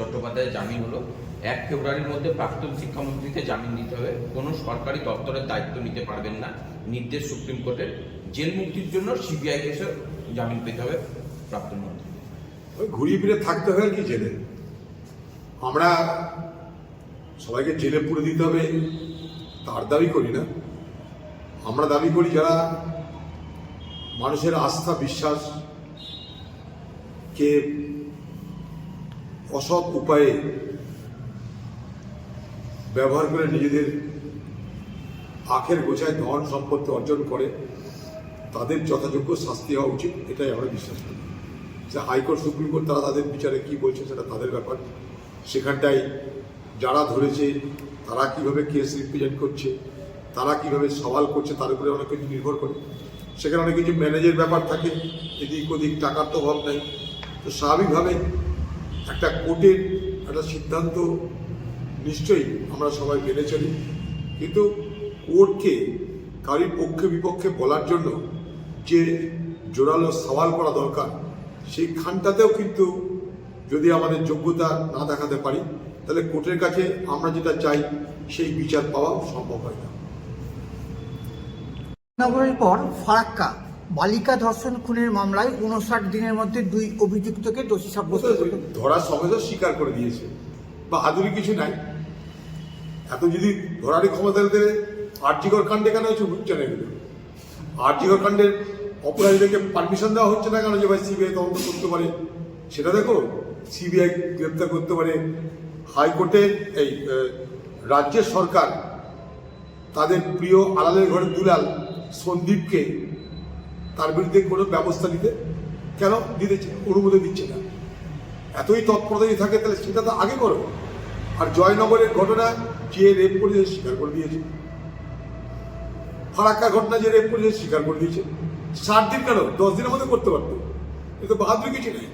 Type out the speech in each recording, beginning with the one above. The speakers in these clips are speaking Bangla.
চট্টোপাধ্যায়ের জামিন হলো। এক ফেব্রুয়ারির মধ্যে প্রাক্তন শিক্ষামন্ত্রীকে জামিন দিতে হবে। কোনো সরকারি দপ্তরের দায়িত্ব নিতে পারবেন না। নির্দেশ সুপ্রিম কোর্টের। জেল মুক্তির জন্য সিবিআই এসে জামিন পেতে হবে প্রাক্তন মন্ত্রী। ওই ঘুরিয়ে ফিরে থাকতে হবে কি জেলে? আমরা সবাইকে জেলে পুরে দিতে হবে, তার দাবি করি না। আমরা দাবি করি যারা মানুষের আস্থা, বিশ্বাস কে অসৎ উপায়ে ব্যবহার করে নিজেদের আখের গোছায় ধন সম্পত্তি অর্জন করে, তাদের যথাযোগ্য শাস্তি হওয়া উচিত, এটাই আমরা বিশ্বাস করি। যে হাইকোর্ট, সুপ্রিম কোর্ট, তারা তাদের বিচারে কি বলছে সেটা তাদের ব্যাপার। সেখানটায় যারা ধরেছে, তারা কীভাবে কেস রিপ্রেজেন্ট করছে, তারা কীভাবে সওয়াল করছে, তার উপরে অনেক কিছু নির্ভর করে। সেখানে অনেক কিছু ম্যানেজের ব্যাপার থাকে, এদিক ওদিক টাকার তো অভাব নেই। তো স্বাভাবিকভাবে একটা কোর্টের একটা সিদ্ধান্ত নিশ্চয়ই আমরা সবাই মেনে চলি। কিন্তু কোর্টকে কারোর পক্ষে, বিপক্ষে বলার জন্য যে জোরালো সওয়াল করা দরকার সেই খানটাতেও কিন্তু যদি আমাদের যোগ্যতা না দেখাতে পারি, তাহলে কোর্টের কাছে আমরা যেটা চাই, সেই বিচার পাওয়া সম্ভব হয় না। নগরের পর ফারাক্কা। বালিকা ধর্ষণ খুনের মামলায় উনষাট দিনের মধ্যে দুই অভিযুক্তকে দোষী সাব্যস্ত ধরার সমেত স্বীকার করে দিয়েছে বা আধুনিক কিছু নাই। এত যদি ধরারই ক্ষমতা দিলে আর্যিকর কাণ্ডে কেন হচ্ছে হচ্ছে না এগুলো? আর্যিকর কাণ্ডের অপরাধীদেরকে পারমিশন দেওয়া হচ্ছে না কেন যে ভাই সিবিআই তদন্ত করতে পারে? সেটা দেখো সিবিআই গ্রেপ্তার করতে পারে। হাইকোর্টে এই রাজ্যের সরকার তাদের প্রিয় আলালের ঘরের দুলাল সন্দীপকে তার বিরুদ্ধে কোনো ব্যবস্থা নিতে কেন দিতে অনুমতি দিচ্ছে না? এতই তৎপরতা যদি থাকে, তাহলে সেটা তো আগে করো। আর জয়নগরের ঘটনা যে রেপ করেছে স্বীকার করে দিয়েছে। ফারাক্কা ঘটনা যে রেপ করেছে স্বীকার করে দিয়েছে। ষাট দিন কেন? দশ দিনের মধ্যে করতে পারতো। এ তো বাহাদুর কিছু নেই।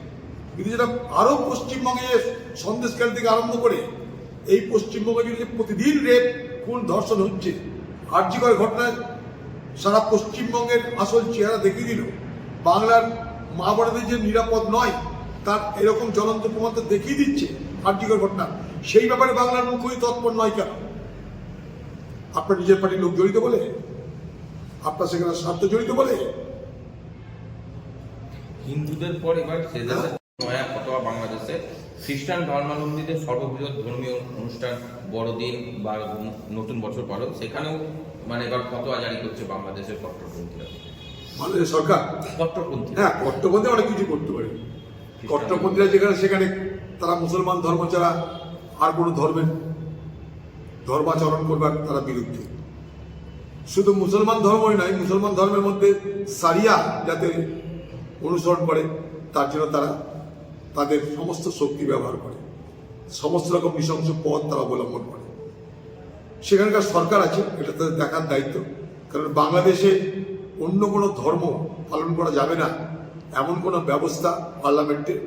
কিন্তু যেটা আরও পশ্চিমবঙ্গে সন্দেশকাল থেকে আরম্ভ করে, এই পশ্চিমবঙ্গে যদি প্রতিদিন রেপ কোন ধর্ষণ হচ্ছে আর্যিকর ঘটনায় সারা পশ্চিমবঙ্গের আসল চেহারা দেখিয়ে দিল। বাংলার মা বোনেদের যে নিরাপদ নয়, তার এরকম জ্বলন্ত প্রমাণ তো দেখিয়ে দিচ্ছে আর্যিকর ঘটনা সেই ব্যাপারে বাংলার মুখ্যই তৎপর নয় কেন? আপনার নিজের পার্টির লোক জড়িত বলে? আপনার সেখানে স্বার্থ জড়িত বলে? হিন্দুদের পর এবার নয়া বাংলাদেশে। খ্রিস্টান ধর্মাবলম্বীদের সর্ববৃহৎ ধর্মীয় অনুষ্ঠান বড়দিন বা নতুন বছর পালন, সেখানেও মানে এবার ফতোয়া জারি করছে বাংলাদেশের কট্টরপন্থীরা। বাংলাদেশ সরকার? কট্টরপন্থী। হ্যাঁ কট্টপন্থী অনেক কিছু করতে পারে। কট্টপন্থীরা যেখানে সেখানে তারা মুসলমান ধর্ম ছাড়া আর কোনো ধর্মের ধর্মাচরণ করবার তারা বিরুদ্ধে। শুধু মুসলমান ধর্মই নয় মুসলমান ধর্মের মধ্যে সারিয়া যাতে অনুসরণ করে তার জন্য তারা তাদের সমস্ত শক্তি ব্যবহার করে। সমস্ত রকম নৃশংস পথ তারা অবলম্বন করে। সেখানকার সরকার আছে, এটা তাদের দেখার দায়িত্ব। কারণ বাংলাদেশে অন্য কোনো ধর্ম পালন করা যাবে না। এমন কোনো ব্যবস্থা পার্লামেন্টে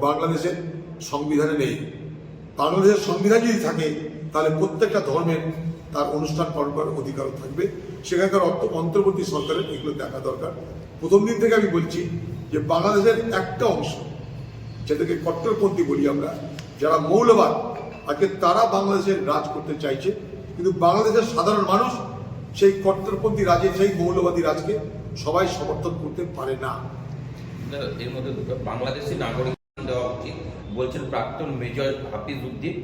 বাংলাদেশের সংবিধানে নেই। বাংলাদেশের সংবিধান যদি থাকে, তাহলে প্রত্যেকটা ধর্মের তার অনুষ্ঠান পালন করার অধিকারও থাকবে। সেখানকার অর্থ- অন্তর্বর্তী সরকারের এগুলো দেখা দরকার। প্রথম দিন থেকে আমি বলছি যে বাংলাদেশের একটা অংশ, যেটাকে কট্টরপন্থী বলি আমরা, যারা মৌলবাদ আজকে তারা বাংলাদেশের রাজ করতে চাইছে কিন্তু বাংলাদেশের সাধারণ মানুষ সেই কট্টরপন্থী রাজের সেই মৌলবাদী রাজকে সবাই সমর্থন করতে পারে না। এর মধ্যে বাংলাদেশি নাগরিক দেওয়া উচিত বলছেন প্রাক্তন মেজর হাফিজ উদ্দিন।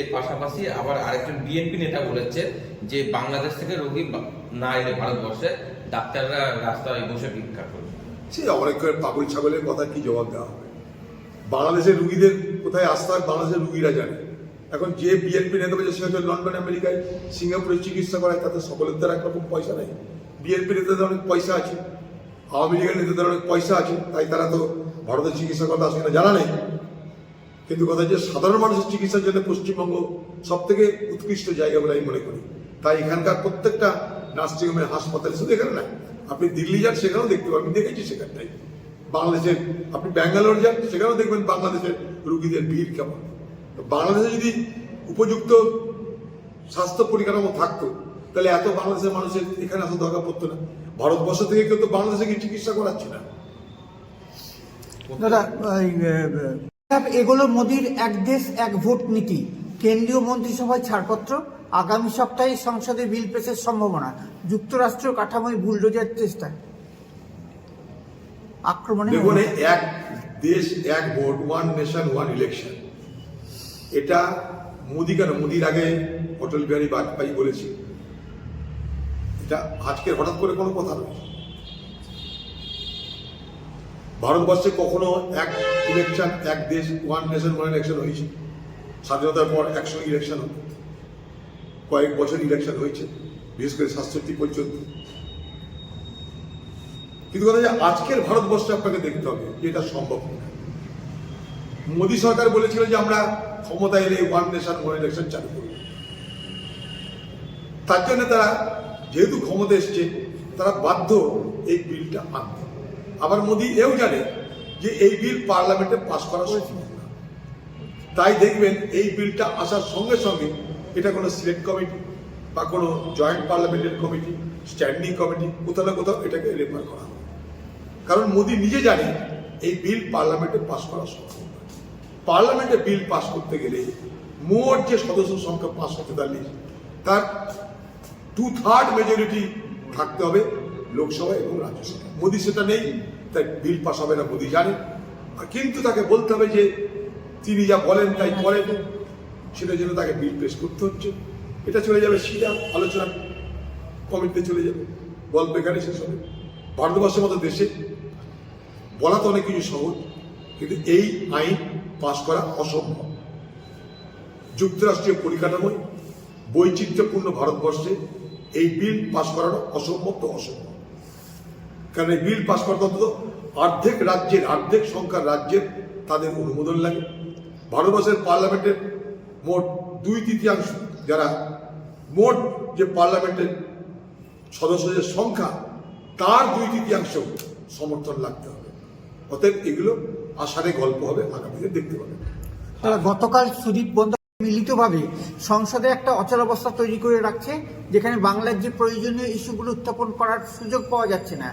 এর পাশাপাশি আবার আরেকজন বিএনপি নেতা বলেছে যে বাংলাদেশ থেকে রোগী না এলে ভারতবর্ষে ডাক্তাররা রাস্তায় বসে ভিক্ষা করবে। সেই অনেক করে পাগল ছাগলের কথা কি জবাব দেওয়া হবে? বাংলাদেশের রুগীদের কোথায় আসতে হয় বাংলাদেশের রুগীরা জানে। এখন যে বিএনপি নেতা বলছে সে হচ্ছে লন্ডন আমেরিকায় সিঙ্গাপুরে চিকিৎসা করায়, তাতে সকলের দ্বারা একরকম পয়সা নেই। বিএনপি নেতাদের অনেক পয়সা আছে, আওয়ামী লীগের নেতাদের অনেক পয়সা আছে, তাই তারা তো ভারতের চিকিৎসা কথা আসে না জানা নেই। কিন্তু কথা যে সাধারণ মানুষের চিকিৎসার জন্য পশ্চিমবঙ্গ সব থেকে উৎকৃষ্ট জায়গা বলে আমি মনে করি। তাই এখানকার প্রত্যেকটা নার্সিংহোমের, হাসপাতালে, শুধু এখানে না, আপনি দিল্লি যান, সেখানেও দেখতে পাবেন, আমি দেখেছি সেখানটাই বাংলাদেশের, আপনি ব্যাঙ্গালোর যান, সেখানেও দেখবেন বাংলাদেশের রুগীদের ভিড় কেমন। বাংলাদেশে যদি উপযুক্ত স্বাস্থ্য পরিকাঠামো থাকতো তাহলে এত বাংলাদেশের মানুষের এখানে আসা দরকার পড়তো না। ভারতবর্ষ থেকে কেউ তো বাংলাদেশে গিয়ে চিকিৎসা করাচ্ছে না। দাদা এগুলো মোদির এক দেশ এক ভোট নীতি। কেন্দ্রীয় মন্ত্রিসভায় ছাড়পত্র। আগামী সপ্তাহে সংসদে বিল পেশের সম্ভাবনা। যুক্তরাষ্ট্র কাঠামোয় বুলডোজার চেষ্টা আক্রমণে এক দেশ এক vote one nation one election এটা মোদি কেন? মোদির আগে অটল বিহারী বাজপেয়ী বলেছে। এটা আজকের হঠাৎ করে কোনো কথা নয়। ভারতবর্ষে কখনো এক ইলেকশন এক দেশ ওয়ান নেশন ওয়ান ইলেকশন হয়েছে। স্বাধীনতার পর একশো ইলেকশন হতো কয়েক বছর ইলেকশন হয়েছে, বিশেষ করে সাতষট্টি পর্যন্ত কিন্তু কথা যে আজকের ভারতবর্ষে আপনাকে দেখতে হবে যে এটা সম্ভব নয় মোদী সরকার বলেছিল যে আমরা ক্ষমতা এলে ওয়ান নেশন ওয়ান ইলেকশন চালু করব। তার জন্য তারা যেহেতু ক্ষমতা এসছে, তারা বাধ্য এই বিলটা আনতে। আবার মোদী এও জানে যে এই বিল পার্লামেন্টে পাশ করা সম্ভব না। তাই দেখবেন এই বিলটা আসার সঙ্গে সঙ্গে এটা কোনো সিলেক্ট কমিটি বা কোনো জয়েন্ট পার্লামেন্টের কমিটি, স্ট্যান্ডিং কমিটি, কোথাও না কোথাও এটাকে রেফার করা হবে। কারণ মোদী নিজে জানে এই বিল পার্লামেন্টে পাশ করা সম্ভব নয়। পার্লামেন্টে বিল পাশ করতে গেলে মোট যে সদস্য সংখ্যা পাঁচশো তেতাল্লিশ তার টু থার্ড মেজরিটি থাকতে হবে লোকসভা এবং রাজ্যসভা। মোদী সেটা নেই, তাই বিল পাস হবে না মোদী জানে। আর কিন্তু তাকে বলতে হবে যে তিনি যা বলেন তাই করেন, সেটার জন্য তাকে বিল পেশ করতে হচ্ছে। এটা চলে যাবে সিধা আলোচনা কমিটিতে চলে যাবে। গল্প এখানে শেষ হবে। ভারতবর্ষের মতো দেশে বলা তো অনেক কিছু সহজ, কিন্তু এই আইন পাশ করা অসম্ভব। যুক্তরাষ্ট্রীয় পরিকাঠামোয় বৈচিত্র্যপূর্ণ ভারতবর্ষে এই বিল পাশ করানো অসম্ভব তো অসম্ভব। কারণ এই বিল পাশ করতে অন্তত অর্ধেক রাজ্যের, অর্ধেক সংখ্যার রাজ্যের তাদের অনুমোদন লাগে। ভারতবর্ষের পার্লামেন্টের মোট দুই তৃতীয়াংশ যারা, মোট যে পার্লামেন্টের সদস্যদের সংখ্যা, তার দুই তৃতীয়াংশ সমর্থন লাগতে হবে। অতএব এগুলো আষাঢ়ে গল্প হবে আগামীতে দেখতে পাবেন তারা গতকাল সুদীপ বন্দ্যোপাধ্যায় মিলিতভাবে সংসদে একটা অচলাবস্থা তৈরি করে রাখছে যেখানে বাংলার যে প্রয়োজনীয় ইস্যুগুলো উত্থাপন করার সুযোগ পাওয়া যাচ্ছে না।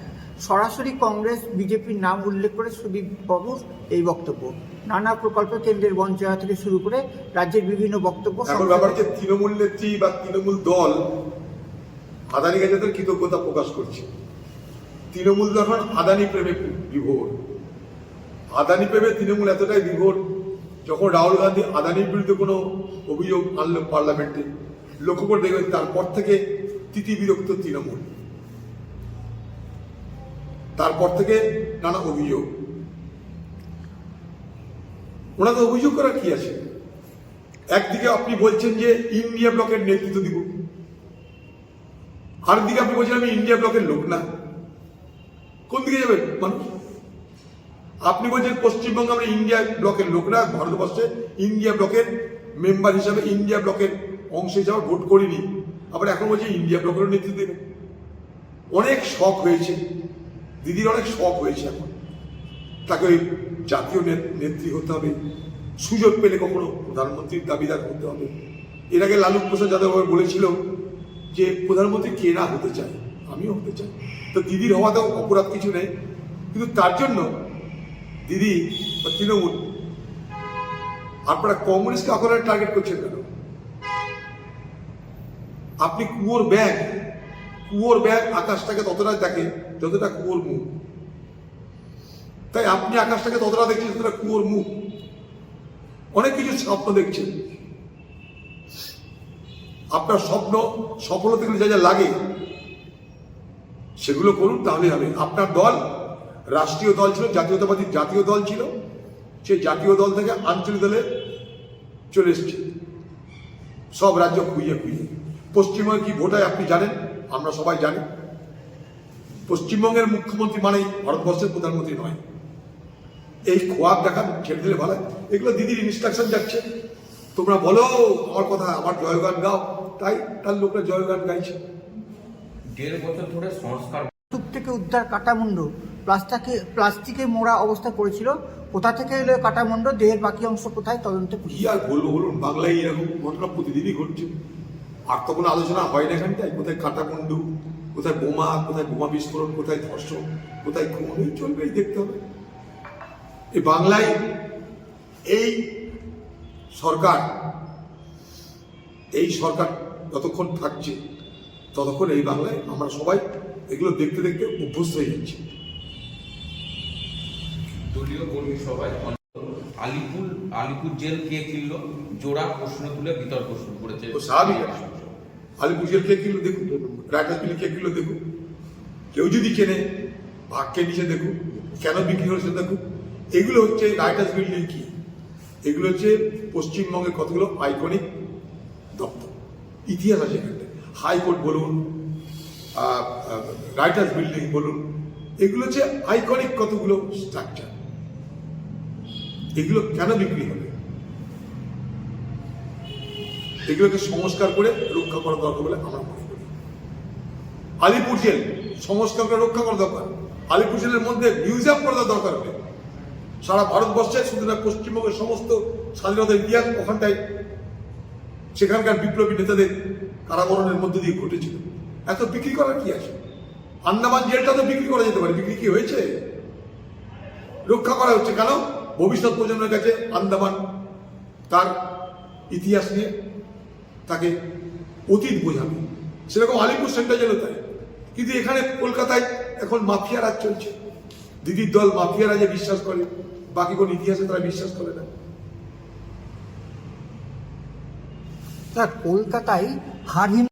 সরাসরি কংগ্রেস বিজেপির নাম উল্লেখ করে সুদীপ বাবুর এই বক্তব্য। নানা প্রকল্প কেন্দ্রের বঞ্চনা থেকে শুরু করে রাজ্যের বিভিন্ন বক্তব্য তৃণমূল নেত্রী বা তৃণমূল দল আদানি কাছে কৃতজ্ঞতা প্রকাশ করছে। তৃণমূল দল আদানি প্রেমে বিভোর। আদানি পেবে তৃণমূল এতটাই বিভোর যখন রাহুল গান্ধী আদানির বিরুদ্ধে কোনো অভিযোগ আনলো পার্লামেন্টে। লক্ষ্য করে দেখবেন তারপর থেকে তিতি বিরক্ত তৃণমূল। তারপর থেকে নানা অভিযোগ। ওনাকে অভিযোগ করার কি আছে? একদিকে আপনি বলছেন যে ইন্ডিয়া ব্লকের নেতৃত্ব দিব। আরেকদিকে আপনি বলছেন আমি ইন্ডিয়া ব্লকের লোক না। কোন দিকে যাবেন মানুষ? আপনি বলছেন পশ্চিমবঙ্গে আমরা ইন্ডিয়া ব্লকের লোক না ভারতবর্ষে ইন্ডিয়া ব্লকের মেম্বার হিসাবে ইন্ডিয়া ব্লকের অংশ হিসাবে ভোট করিনি। আবার এখন বলছে ইন্ডিয়া ব্লকেরও নেতৃত্ব দেবে। অনেক শখ হয়েছে। দিদির অনেক শখ হয়েছে এখন। তাকে ওই জাতীয় নেত্রী হতে হবে। সুযোগ পেলে কখনো প্রধানমন্ত্রীর দাবিদার হতে হবে। এর আগে লালু প্রসাদ যাদব বলেছিল যে, প্রধানমন্ত্রী কে না হতে চায়? আমিও হতে চাই। তো দিদির হওয়াতেও অপরাধ কিছু নেই। কিন্তু তার জন্য দিদি, বা তৃণমূল। আপনারা কংগ্রেসকে আপনারা টার্গেট করছেন কেন? আপনি কুয়োর ব্যাগ কুয়োর ব্যাগ আকাশটাকে ততটা দেখে যতটা কুয়োর মুখ। তাই আপনি আকাশটাকে ততটা দেখছেন যতটা কুয়োর মুখ। অনেক কিছু স্বপ্ন দেখছেন। আপনার স্বপ্ন, সফলতা যা যা লাগে, সেগুলো করুন তাহলে হবে। আপনার দল রাষ্ট্রীয় দল ছিল জাতীয়তাবাদী জাতীয় দল ছিল সেই জাতীয় দল থেকে আঞ্চলিক দলে চলে এসেছে। সব রাজ্য খুঁজে খুঁজে পশ্চিমবঙ্গে কি ভোট হয় আপনি জানেন? আমরা সবাই জানি। পশ্চিমবঙ্গের মুখ্যমন্ত্রী মানেই ভারতবর্ষের প্রধানমন্ত্রী নয়। এই খোয়াব দেখান ছেড়ে দিলে ভালো। এগুলো দিদির ইনস্ট্রাকশন যাচ্ছে। তোমরা বলো আমার কথা আমার জয়গান গাও। তাই তার লোকরা জয়গান গাইছে। দেড় বছর ধরে সংস্কার থেকে উদ্ধার কাটামুন্ড প্লাস্টিকে প্লাস্টিকে মোড়া অবস্থা পড়েছিল কোথা থেকে এলো কাটামুন্ড? দেহের বাকি অংশ কোথায়? তদন্তে কি আর বলব, বলুন, বাংলায় এরকম ঘটনা প্রতিদিনই ঘটছে। আর তো কোনো আলোচনা হয় না এখানটায়। কোথায় কাটাকুন্ডু কোথায় বোমা কোথায় বোমা বিস্ফোরণ, কোথায় ধর্ষণ, কোথায় খুন, এই চলবে, এই দেখতে হবে। এই বাংলায় এই সরকার এই সরকার যতক্ষণ থাকছে, ততক্ষণ এই বাংলায় আমরা সবাই এগুলো দেখতে দেখতে অভ্যস্ত হয়ে যাচ্ছি। দলীয় কর্মী সভায় আলিপুর আলিপুর জেল কে কিনলো? জোড়া প্রশ্ন তুলে বিতর্ক শুরু করেছে। আলিপুর জেল কে কিলো দেখুন বিল কে কিলো দেখুন। কেউ যদি কেনে, ভাগ কে নিচে দেখুন। কেন বিক্রি হচ্ছে দেখুন। এগুলো হচ্ছে রাইটার্স বিল্ডিং কি? এগুলো হচ্ছে পশ্চিমবঙ্গের কতগুলো আইকনিক দপ্তর? ইতিহাস আছে এখানে। হাইকোর্ট বলুন রাইটার্স বিল্ডিং বলুন, এগুলো হচ্ছে আইকনিক কতগুলো স্ট্রাকচার এগুলো কেন বিক্রি হবে? এগুলোকে সংস্কার করে রক্ষা করা দরকার বলে আমরা মনে করি। আলিপুর জেল সংস্কার করে রক্ষা করা দরকার। আলিপুর জেলের মধ্যে মিউজিয়াম করা দরকার হবে। সারা ভারতবর্ষে শুধু না পশ্চিমবঙ্গের সমস্ত স্বাধীনতার ইতিহাস ওখানটায় সেখানকার বিপ্লবী নেতাদের কারাবরণের মধ্যে দিয়ে ঘটেছিল। এত বিক্রি করার কি আছে? আন্দামান জেলটা তো বিক্রি করা যেতে পারে। বিক্রি কি হয়েছে? রক্ষা করা হচ্ছে কেন? ভবিষ্যৎ প্রজন্মের কাছে আন্দামান তার ইতিহাস নিয়ে তাকে অতীত বোঝাবে। সেরকম আলিপুর সেন্টার জেল তাই। কিন্তু এখানে কলকাতায় এখন মাফিয়া রাজ চলছে। দিদির দল মাফিয়া রাজে বিশ্বাস করে, বাকি কোন ইতিহাসে তারা বিশ্বাস করে না। কলকাতায় হারহীন